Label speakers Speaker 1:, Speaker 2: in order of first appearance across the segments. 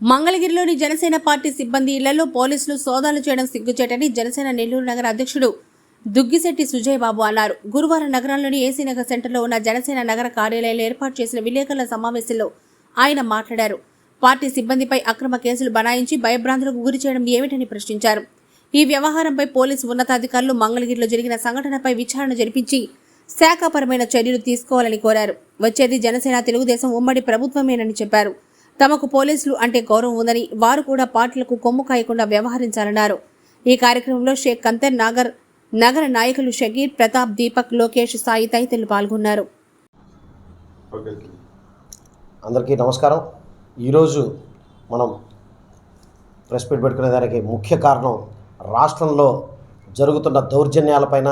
Speaker 1: మంగళగిరిలోని జనసేన పార్టీ సిబ్బంది ఇళ్ళలో పోలీసులు సోదాలు చేయడం సిగ్గుచేటని జనసేన నెల్లూరు నగర అధ్యక్షుడు దుగ్గిశెట్టి సుజయ్ బాబు అన్నారు. గురువారం నగరంలోని ఏసీ నగర్ సెంటర్లో ఉన్న జనసేన నగర కార్యాలయంలో ఏర్పాటు చేసిన విలేకరుల సమావేశంలో ఆయన మాట్లాడారు. పార్టీ సిబ్బందిపై అక్రమ కేసులు బనాయించి భయభ్రాంతులకు గురి చేయడం ఏమిటని ప్రశ్నించారు. ఈ వ్యవహారంపై పోలీసు ఉన్నతాధికారులు మంగళగిరిలో జరిగిన సంఘటనపై విచారణ జరిపించి శాఖాపరమైన చర్యలు తీసుకోవాలని కోరారు. వచ్చేది జనసేన తెలుగుదేశం ఉమ్మడి ప్రభుత్వమేనని చెప్పారు. తమకు పోలీసులు అంటే గౌరవం ఉందని వారు కూడా పార్టీలకు కొమ్ము కాయకుండా వ్యవహరించాలన్నారు. ఈ కార్యక్రమంలో షేక్ కంతర్ నాగర్ నగర నాయకులు షకీర్ ప్రతాప్ దీపక్ లోకేష్ సాయి తదితరులు పాల్గొన్నారు.
Speaker 2: అందరికీ నమస్కారం. ఈరోజు మనం ప్రెస్ మీట్ పెట్టుకునే దానికి ముఖ్య కారణం రాష్ట్రంలో జరుగుతున్న దౌర్జన్యాలపైన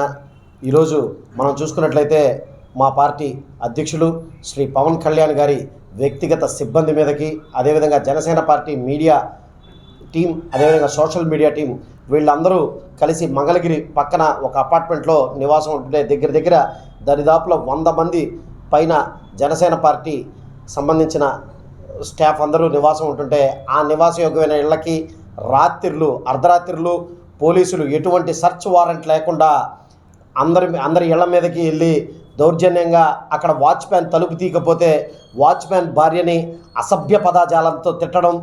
Speaker 2: ఈరోజు మనం చూసుకున్నట్లయితే మా పార్టీ అధ్యక్షులు శ్రీ పవన్ కళ్యాణ్ గారి వ్యక్తిగత సిబ్బంది మీదకి అదేవిధంగా జనసేన పార్టీ మీడియా టీం అదేవిధంగా సోషల్ మీడియా టీం వీళ్ళందరూ కలిసి మంగళగిరి పక్కన ఒక అపార్ట్మెంట్లో నివాసం ఉంటుంటే దగ్గర దగ్గర దరిదాపులో వంద మంది పైన జనసేన పార్టీ సంబంధించిన స్టాఫ్ అందరూ నివాసం ఉంటుంటే ఆ నివాసయోగ్యమైన ఇళ్ళకి రాత్రిళ్ళు అర్ధరాత్రిళ్ళు పోలీసులు ఎటువంటి సెర్చ్ వారెంట్ లేకుండా అందరి అందరి ఇళ్ళ మీదకి వెళ్ళి దౌర్జన్యంగా అక్కడ వాచ్మ్యాన్ తలుపు తీయకపోతే వాచ్మ్యాన్ భార్యని అసభ్య పదాజాలంతో తిట్టడం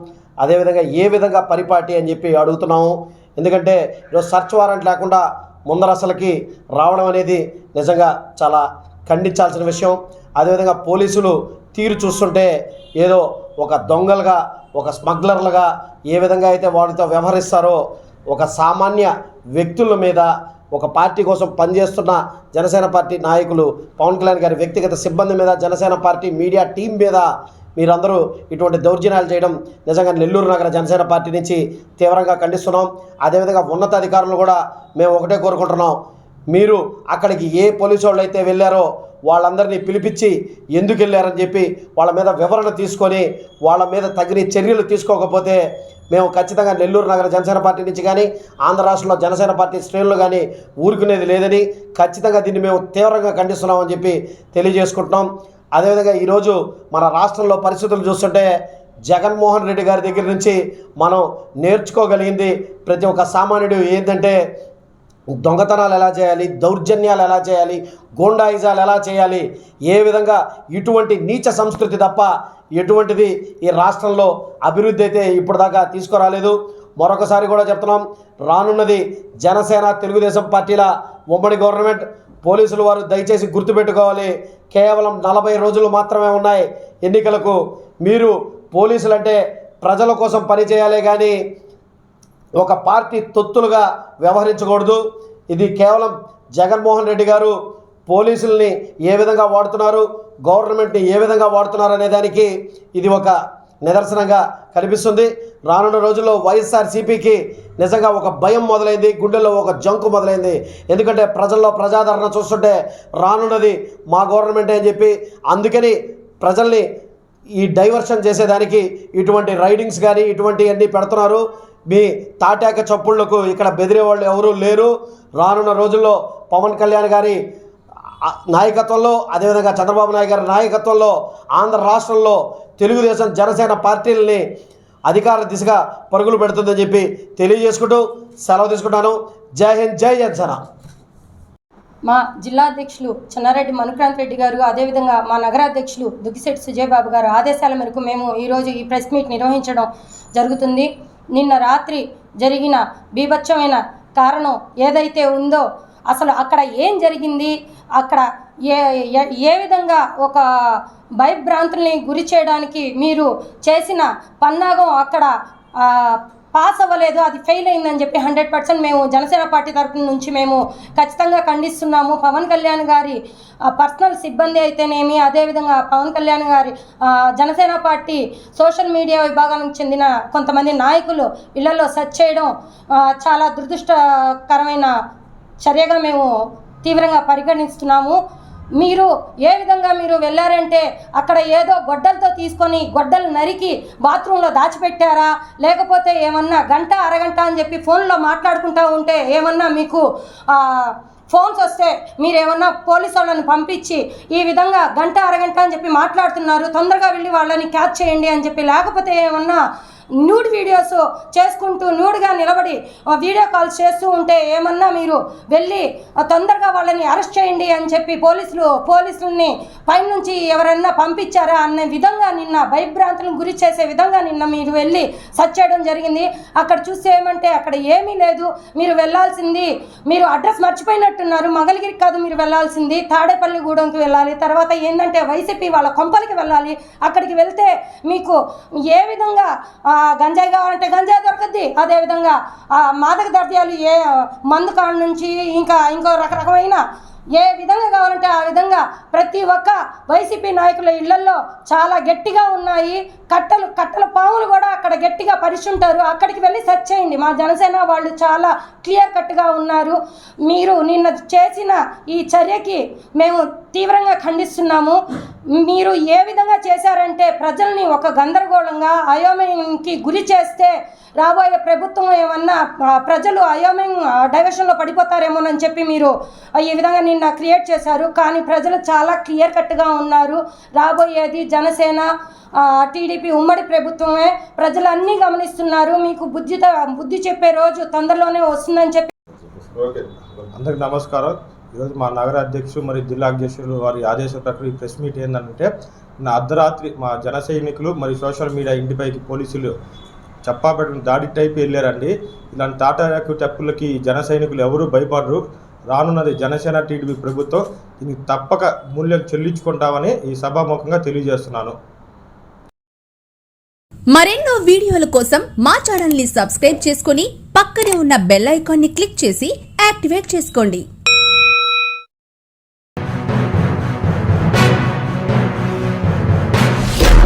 Speaker 2: అదేవిధంగా ఏ విధంగా పరిపాటి అని చెప్పి అడుగుతున్నాము. ఎందుకంటే ఈరోజు సర్చ్ వారెంట్ లేకుండా ముందర అసలుకి రావడం అనేది నిజంగా చాలా ఖండించాల్సిన విషయం. అదేవిధంగా పోలీసులు తీరు చూస్తుంటే ఏదో ఒక దొంగలుగా ఒక స్మగ్లర్లుగా ఏ విధంగా అయితే వారితో వ్యవహరిస్తారో ఒక సామాన్య వ్యక్తుల మీద ఒక పార్టీ కోసం పనిచేస్తున్న జనసేన పార్టీ నాయకులు పవన్ కళ్యాణ్ గారి వ్యక్తిగత సిబ్బంది మీద జనసేన పార్టీ మీడియా టీం మీద మీరందరూ ఇటువంటి దౌర్జన్యాలు చేయడం నిజంగా నెల్లూరు నగర జనసేన పార్టీ నుంచి తీవ్రంగా ఖండిస్తున్నాం. అదేవిధంగా ఉన్నతాధికారులు కూడా మేము ఒకటే కోరుకుంటున్నాం. మీరు అక్కడికి ఏ పోలీసు వాళ్ళు అయితే వెళ్ళారో వాళ్ళందరినీ పిలిపించి ఎందుకు వెళ్ళారని చెప్పి వాళ్ళ మీద వివరణ తీసుకొని వాళ్ళ మీద తగిన చర్యలు తీసుకోకపోతే మేము ఖచ్చితంగా నెల్లూరు నగర జనసేన పార్టీ నుంచి కానీ ఆంధ్ర రాష్ట్రంలో జనసేన పార్టీ శ్రేణులు కానీ ఊరుకునేది లేదని ఖచ్చితంగా దీన్ని మేము తీవ్రంగా ఖండిస్తున్నామని చెప్పి తెలియజేసుకుంటున్నాం. అదేవిధంగా ఈరోజు మన రాష్ట్రంలో పరిస్థితులు చూస్తుంటే జగన్మోహన్ రెడ్డి గారి దగ్గర నుంచి మనం నేర్చుకోగలిగింది ప్రతి ఒక్క సామాన్యుడు ఏంటంటే దొంగతనాలు ఎలా చేయాలి? దౌర్జన్యాలు ఎలా చేయాలి? గోండాయిజాలు ఎలా చేయాలి? ఏ విధంగా ఇటువంటి నీచ సంస్కృతి తప్ప ఎటువంటిది ఈ రాష్ట్రంలో అభివృద్ధి అయితే ఇప్పటిదాకా తీసుకురాలేదు? మరొకసారి కూడా చెప్తున్నాం రానున్నది జనసేన తెలుగుదేశం పార్టీల ఉమ్మడి గవర్నమెంట్. పోలీసులు వారు దయచేసి గుర్తుపెట్టుకోవాలి కేవలం నలభై రోజులు మాత్రమే ఉన్నాయి ఎన్నికలకు. మీరు పోలీసులు అంటే ప్రజల కోసం పనిచేయాలి కానీ ఒక పార్టీ తొత్తులుగా వ్యవహరించకూడదు. ఇది కేవలం జగన్మోహన్ రెడ్డి గారు పోలీసుల్ని ఏ విధంగా వాడుతున్నారు గవర్నమెంట్ని ఏ విధంగా వాడుతున్నారు అనే దానికి ఇది ఒక నిదర్శనంగా కనిపిస్తుంది. రానున్న రోజుల్లో వైఎస్ఆర్సీపీకి నిజంగా ఒక భయం మొదలైంది గుండెల్లో ఒక జంకు మొదలైంది. ఎందుకంటే ప్రజల్లో ప్రజాదరణ చూస్తుంటే రానున్నది మా గవర్నమెంటే అని చెప్పి అందుకని ప్రజల్ని ఈ డైవర్షన్ చేసేదానికి ఇటువంటి రైడింగ్స్ కానీ ఇటువంటివన్నీ పెడుతున్నారు. మీ తాటాక చప్పుళ్ళకు ఇక్కడ బెదిరే వాళ్ళు ఎవరూ లేరు. రానున్న రోజుల్లో పవన్ కళ్యాణ్ గారి నాయకత్వంలో అదేవిధంగా చంద్రబాబు నాయుడు గారి నాయకత్వంలో ఆంధ్ర రాష్ట్రంలో తెలుగుదేశం జనసేన పార్టీలని అధికార దిశగా పరుగులు పెడుతుందని చెప్పి తెలియజేసుకుంటూ సెలవు తీసుకుంటాను. జై హింద్ జై జనసేన.
Speaker 3: మా జిల్లా అధ్యక్షులు చెన్నారెడ్డి మనుక్రాంత్ రెడ్డి గారు అదేవిధంగా మా నగరాధ్యక్షులు దుగ్గిశెట్టి సుజయబాబు గారు ఆదేశాల మేరకు మేము ఈరోజు ఈ ప్రెస్ మీట్ నిర్వహించడం జరుగుతుంది. నిన్న రాత్రి జరిగిన బీభత్సమైన కారణం ఏదైతే ఉందో అసలు అక్కడ ఏం జరిగింది? అక్కడ ఏ ఏ- విధంగా ఒక భయభ్రాంతుల్ని గురి చేయడానికి మీరు చేసిన పన్నాగం అక్కడ పాస్ అవ్వలేదు అది ఫెయిల్ అయిందని చెప్పి హండ్రెడ్ పర్సెంట్ మేము జనసేన పార్టీ తరఫున నుంచి మేము ఖచ్చితంగా ఖండిస్తున్నాము. పవన్ కళ్యాణ్ గారి ఆ, పర్సనల్ సిబ్బంది అయితేనేమి అదేవిధంగా పవన్ కళ్యాణ్ గారి జనసేన పార్టీ సోషల్ మీడియా విభాగానికి చెందిన కొంతమంది నాయకులు ఇళ్ళలో సెర్చ్ చేయడం చాలా దురదృష్టకరమైన చర్యగా మేము తీవ్రంగా పరిగణిస్తున్నాము. మీరు ఏ విధంగా మీరు వెళ్ళారంటే అక్కడ ఏదో గొడ్డలతో తీసుకొని గొడ్డలు నరికి బాత్రూంలో దాచిపెట్టారా? లేకపోతే ఏమన్నా గంట అరగంట అని చెప్పి ఫోన్లో మాట్లాడుకుంటూ ఉంటే ఏమన్నా మీకు ఫోన్స్ వస్తే మీరు ఏమన్నా పోలీసు వాళ్ళని పంపించి ఈ విధంగా గంట అరగంట అని చెప్పి మాట్లాడుతున్నారు తొందరగా వెళ్ళి వాళ్ళని క్యాచ్ చేయండి అని చెప్పి లేకపోతే ఏమన్నా న్యూడ్ వీడియోస్ చేసుకుంటూ న్యూడ్గా నిలబడి వీడియో కాల్స్ చేస్తూ ఉంటే ఏమన్నా మీరు వెళ్ళి తొందరగా వాళ్ళని అరెస్ట్ చేయండి అని చెప్పి పోలీసులు పోలీసుల్ని పైనుంచి ఎవరన్నా పంపించారా అనే విధంగా నిన్న భయభ్రాంతులను గురి చేసే విధంగా నిన్న మీరు వెళ్ళి సర్చ్ చేయడం జరిగింది. అక్కడ చూస్తే ఏమంటే అక్కడ ఏమీ లేదు. మీరు వెళ్ళాల్సింది మీరు అడ్రస్ మర్చిపోయినట్టున్నారు. మంగళగిరికి కాదు మీరు వెళ్ళాల్సింది తాడేపల్లిగూడెంకి వెళ్ళాలి. తర్వాత ఏంటంటే వైసీపీ వాళ్ళ కొంపలకి వెళ్ళాలి. అక్కడికి వెళ్తే మీకు ఏ విధంగా గంజాయి కావాలంటే గంజాయి దొరకద్ది. అదేవిధంగా ఆ, మాదక ద్రవ్యాలు ఏ మందు కాడ నుంచి ఇంకా ఇంకో రకరకమైన ఏ విధంగా కావాలంటే ఆ విధంగా ప్రతి ఒక్క వైసీపీ నాయకుల ఇళ్ళల్లో చాలా గట్టిగా ఉన్నాయి. కట్టలు కట్టల పాములు కూడా అక్కడ గట్టిగా పరిచుంటారు. అక్కడికి వెళ్ళి సెర్చ్ చేయండి. మా జనసేన వాళ్ళు చాలా క్లియర్ కట్గా ఉన్నారు. మీరు నిన్న చేసిన ఈ చర్యకి మేము తీవ్రంగా ఖండిస్తున్నాము. మీరు ఏ విధంగా చేశారంటే ప్రజల్ని ఒక గందరగోళంగా అయోమయంకి గురి చేస్తే రాబోయే ప్రభుత్వం ఏమన్నా ప్రజలు అయోమయం డైవర్షన్లో పడిపోతారేమోనని చెప్పి మీరు ఈ విధంగా నిన్న క్రియేట్ చేశారు. కానీ ప్రజలు చాలా క్లియర్ కట్గా ఉన్నారు. రాబోయేది జనసేన టీడీపీ ఉమ్మడి ప్రభుత్వమే. ప్రజలు అన్నీ గమనిస్తున్నారు. మీకు బుద్ధి బుద్ధి చెప్పే రోజు తొందరలోనే వస్తుందని చెప్పి
Speaker 4: అందరికి నమస్కారం. ఈరోజు మా నగర అధ్యక్షుడు మరియు జిల్లా అధ్యక్షులు వారి ఆదేశ ప్రక్రియ ప్రెస్ మీట్ ఏంటంటే నా అర్ధరాత్రి మా జన సైనికులు మరియు సోషల్ మీడియా ఇంటిపైకి పోలీసులు చెప్పాబెట్టిన దాడి టైప్ వెళ్ళారండి. ఇలాంటి తాటాకు టప్పులకి జన సైనికులు ఎవరు భయపడరు. రానున్నది జనసేన టీడీపీ ప్రభుత్వం. దీనికి తప్పక మూల్యం చెల్లించుకుంటామని ఈ సభాముఖంగా తెలియజేస్తున్నాను.
Speaker 5: మరెన్నో వీడియోల కోసం మా ఛానల్ని సబ్స్క్రైబ్ చేసుకుని పక్కనే ఉన్న బెల్ ఐకాన్ని క్లిక్ చేసి యాక్టివేట్ చేసుకోండి.